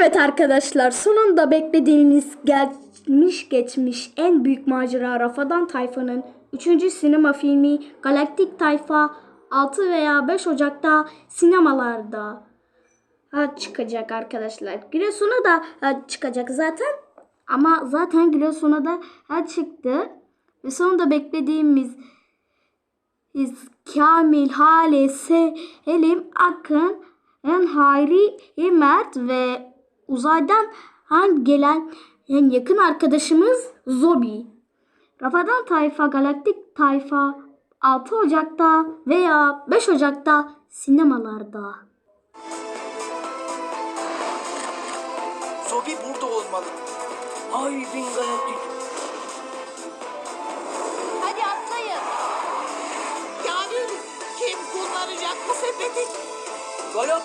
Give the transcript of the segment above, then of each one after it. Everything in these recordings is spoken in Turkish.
Evet arkadaşlar sonunda beklediğimiz gelmiş geçmiş en büyük macera Rafadan Tayfa'nın 3. sinema filmi Galaktik Tayfa 6 veya 5 Ocak'ta sinemalarda ha, çıkacak arkadaşlar. Giresun'a da ha, çıkacak zaten ama zaten Giresun'a da ha, çıktı. Ve sonunda beklediğimiz biz Kamil, Hale, Selim, Akın, en Hayri, Mert ve uzaydan han gelen en yakın arkadaşımız Zobi. Rafadan Tayfa, Galaktik Tayfa 6 Ocak'ta veya 5 Ocak'ta sinemalarda. Zobi burada olmalı. Ay bin galaktik.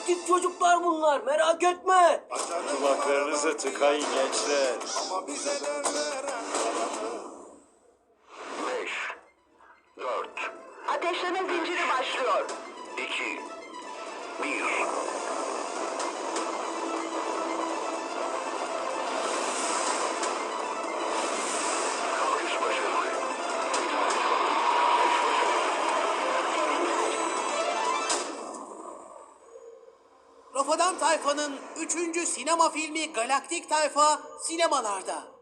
Galaktik çocuklar bunlar merak etme. Kulaklarınızı tıkayın gençler. Beş, dört, Ateşleme zinciri başlıyor. iki, bir. Rafadan Tayfa'nın 3. sinema filmi Galaktik Tayfa sinemalarda.